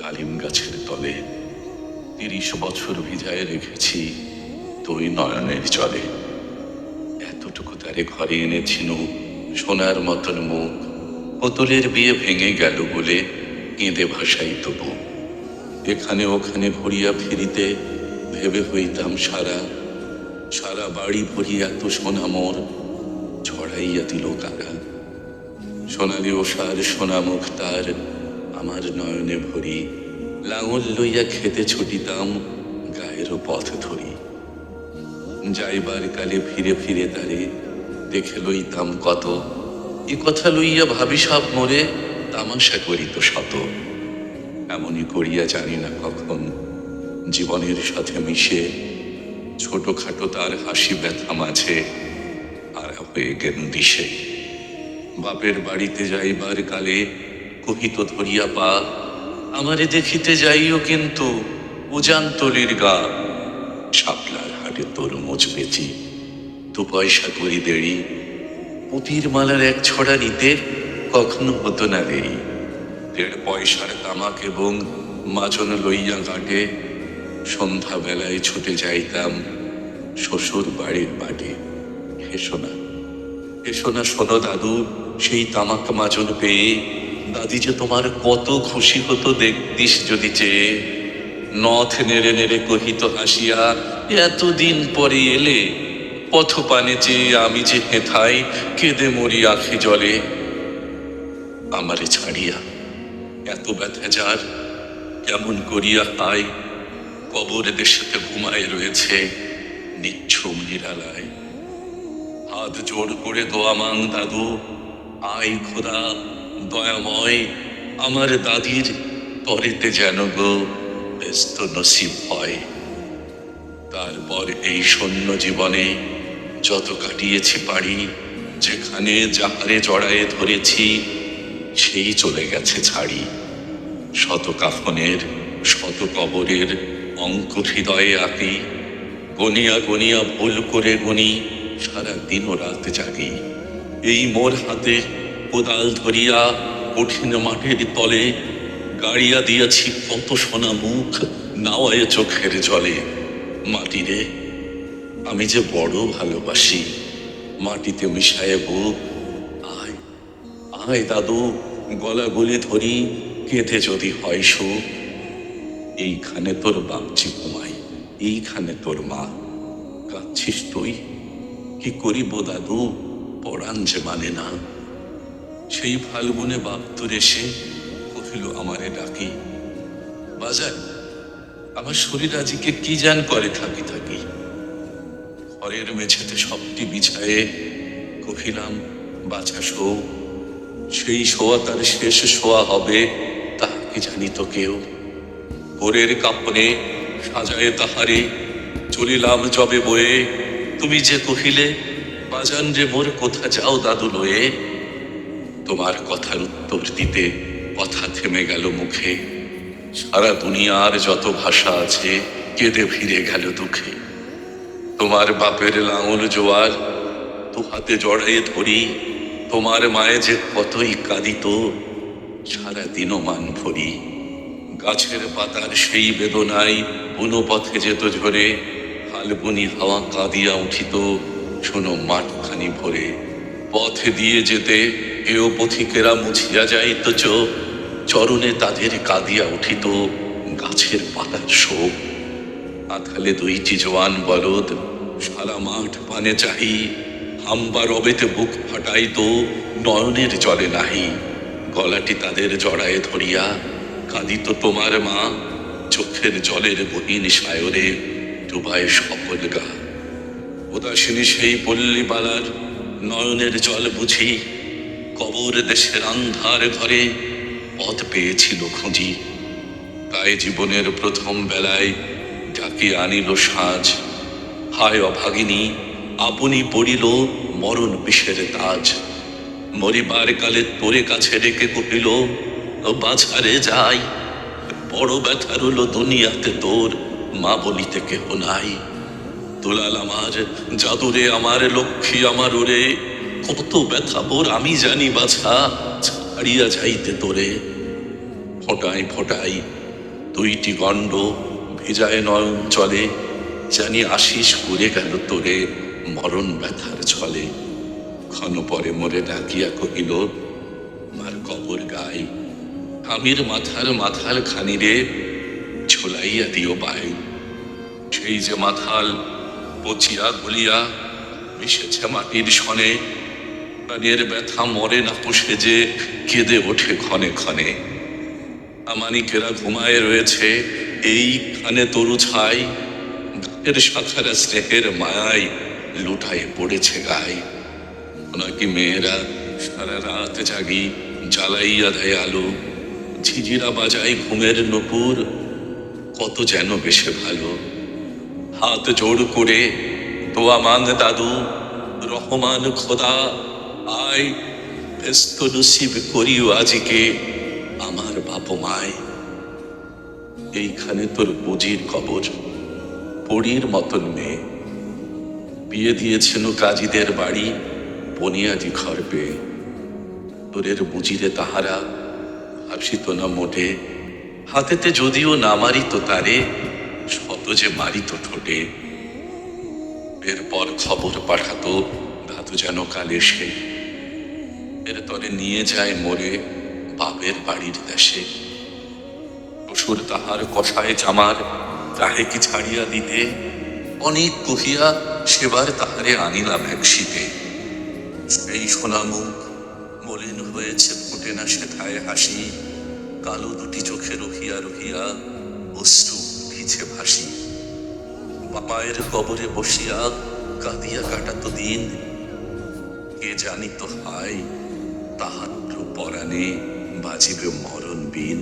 ডালিম গাছের তলে তিরিশ বছর ভিজায় রেখেছি তুই নয়নের জলে। এতটুকু তারে ঘরে এনেছিল সোনার মতন মুখ। পুতুলের বিয়ে ভেঙে গেল বলে কেঁদে ভাসাই তবু। এখানে ওখানে ঘুরিয়া ফিরিতে ভেবে হইতাম সারা। সারা বাড়ি ভরিয়া তো সোনা মোর, ছড়াইয়া দিল কারা সোনালি ওষার সোনা মুখ তার আমার নয়নে ভরি, লাঙল লইয়া খেতে ছুটিতাম গায়েরও পথ ধরি। যাইবার কালে ফিরে ফিরে তারে দেখে লইতাম কত। এ কথা লইয়া ভাবি সব মরে, তামাশা করিত শত। এমনই করিয়া জানি না কখন জীবনের সাথে মিশে। ছোটখাটো তার হাসি ব্যথা মাঝে আর হয়ে গেল দিশে। বাপের বাড়িতে যাইবার কালে কহিত ধরিয়া পা আমারে দেখিতে যাইও কিন্তু উজান তলির গা। শাপলার হাটে তরমুজ বেচি, দু পয়সা করি দেরি। পুতির মালার এক ছড়া নিতে কখনো হতো না দেরি। দেড় পয়সার তামাক এবং মাজন লইয়া ঘাটে সন্ধ্যা বেলায় ছুটে যাইতাম শ্বশুর বাড়ির বাটে হেসোনা হেসোনা শোনো দাদু, সেই তামাক মাজন পেয়ে দাদি যে তোমার কত খুশি হতো দেখতিস যদি চেয়ে। নথ নেড়ে নেড়ে কহিত হাসিয়া, এতদিন পরে এলে পথ পানে চেয়ে আমি যে হেথাই কেঁদে মরি আখি জলে। আমারে ছাড়িয়া এত ব্যথা যার, কেমন করিয়া হাই কবর দেশেতে ঘুমায় রয়েছে নিচ্ছুম নিরালায়। হাত জোর করে দোয়া মাং দাদু আই খোদা দয়াময় আমার দাদির পরেতে যেন গো ব্যস্ত নসিব হয়। তারপর এই শূন্য জীবনে যত কাটিয়েছি পারি যেখানে যাহারে জড়ায়ে ধরেছি, সেই চলে গেছে ছাড়ি। শত কাফনের শত কবরের অঙ্ক হৃদয়ে আঁকি, গনিয়া গনিয়া ভুল করে গনি সারা দিন ও রাত জাগি। এই মোর হাতে কোদাল ধরিয়া কঠিন মাটির তলে গাড়িয়া দিয়াছি কত সোনা মুখ নাওয়ায় চোখের জলে। মাটিরে আমি যে বড় ভালোবাসি, মাটিতে মিশায় বুক। আয় আয় দাদু গলা গলে ধরি, কেঁদে যদি হয় সুখ। এইখানে তোর বাপচি ঘুমাই এইখানে তোর মা। কাঁদছিস তুই? কি করিব দাদু? পড়ান যে মানে না। সেই ফাল্গুনে বাপ তোর এসে কহিল, আমারে ডাকি। বাজার, আমার শরীর আজিকে কি জান করে থাকি থাকি? ঘরের মেঝেতে সবটি বিছায়ে কহিলাম, বাছা শো, সেই শোয়া তার শেষ শোয়া হবে, তাহা কি জানি তো কেউ? ভোরের কাপনে সাজায়ে তাহারে চলিলাম জবে বয়ে, তুমি যে কহিলে, বাজান যে মোর কোথা যাও দাদু লয়ে? তোমার কথার উত্তর দিতে কথা থেমে গেল মুখে। সারা দুনিয়ার যত ভাষা আছে, কেঁদে ফিরে গেল দুঃখে। তোমার বাপের লাঙল জোয়ার তো হাতে জড়াইয়ে ধরি, তোমার মায়ে যে কতই কাঁদিত সারা দিনও মান ভরি। গাছের পাতার সেই বেদনায় কোনো পথে যেত ঝরে, ফাল্গুনি হাওয়া কাঁদিয়া উঠিত, শোনো মাঠখানি ভরে। পথে দিয়ে যেতে এও পথিকেরা মুছিয়া যাইত চরণে তাদের কাঁদিয়া উঠিত গাছের পাতার শোক। আথালে দুইটি জোয়ান বলদ সারা মাঠ পানে চাহি, হাম্বা রবেতে বুক ফাটাইত, নয়নের জলে নাহি। গলাটি তাদের জড়ায়ে ধরিয়া কাঁদিত তোমার মা, চোখের জলের বহিন সায়রে ডুবায় সকল গা। উদাসিনী সেই পল্লীবালার নয়নের জল বুঝি কবর দেশের আন্ধার ঘরে পথ পেয়েছিল খুঁজি। তাই জীবনের প্রথম বেলায় ডাকি আনিল সাজ, হায় অভাগিনী, আপনি পড়িল মরণ বিষের তাজ। মরিবার কালে তোরে কাছে রেখে কহিল বাছারে যাই, বড় ব্যথা রইল দুনিয়াতে তোর, মা বলিতে কেহ নাই। দুলাল আমার, জাদুরে আমার, লক্ষ্মী আমার ওরে কত ব্যথা বোর আমি জানি বাছা, ছাড়িয়া যাইতে তোরে। ফোটাই ফটাই দুইটি গণ্ড ভেজায় নয়ন চলে, জানি আশিস করে গেল তোরে মরণ ব্যথার ছলে। ক্ষণ পরে মরে ডাকিয়া কহিল, মার কবর গাই, আমির মাথার মাথাল খানিরে ঝোলাইয়া দিও পাই সেই যে মাথাল পচিয়া গলিয়া মিশেছে মাটির সনে প্রাণের ব্যথা মরে না পুষে যে কেঁদে ওঠে ক্ষণে ক্ষণে। আমানিকেরা ঘুমায় রয়েছে এইখানে তরু ছাই গাছের শাখারা স্নেহের মায়ায় লুটায় পড়েছে গায়ে। নাকি মেয়েরা সারা রাত জাগি জ্বালাইয়া দেয় আলো, ঝিঝিরা বাজায় ঘুমের নপুর, কত যেন বেশে ভালো। হাত জোড় করে দোয়া মান দাদু, রহমান খোদা আয় ব্যস্ত নসিব করিও আজিকে আমার বাপ মায় এইখানে তোর বুজির কবর পড়ির মতন মেয়ে। বিয়ে দিয়েছেন কাজীদের বাড়ি বনিয়াদি ঘর পেয়ে। তোরের বুঝিরে তাহারা ভাবসিত না মোটে। হাতেতে যদিও না মারিত তারে, শত যে মারিত ঠোঁটে। এরপর খবর পাঠাতো, ধাতু যেন কালে সে এর তলে নিয়ে যায় মোরে বাপের বাড়ির দেশে। শ্বশুর তাহার কষায় জামার তাহে কি ছাড়িয়া দিতে? অনেক কহিয়া সেবার তাহারে আনিলাম এক শীতে সেই সোনা মুখ মলিন হয়েছে, ফুটে না সেথায় হাসি। কালো দুটি চোখে রহিয়া রহিয়া অশ্রু ভিছে ভাসি। বাপায়ের কবরে বসিয়া কাঁদিয়া কাটাতো দিন। কে জানিত হায় তাহার পরাণে বাজিবে মরণ বিন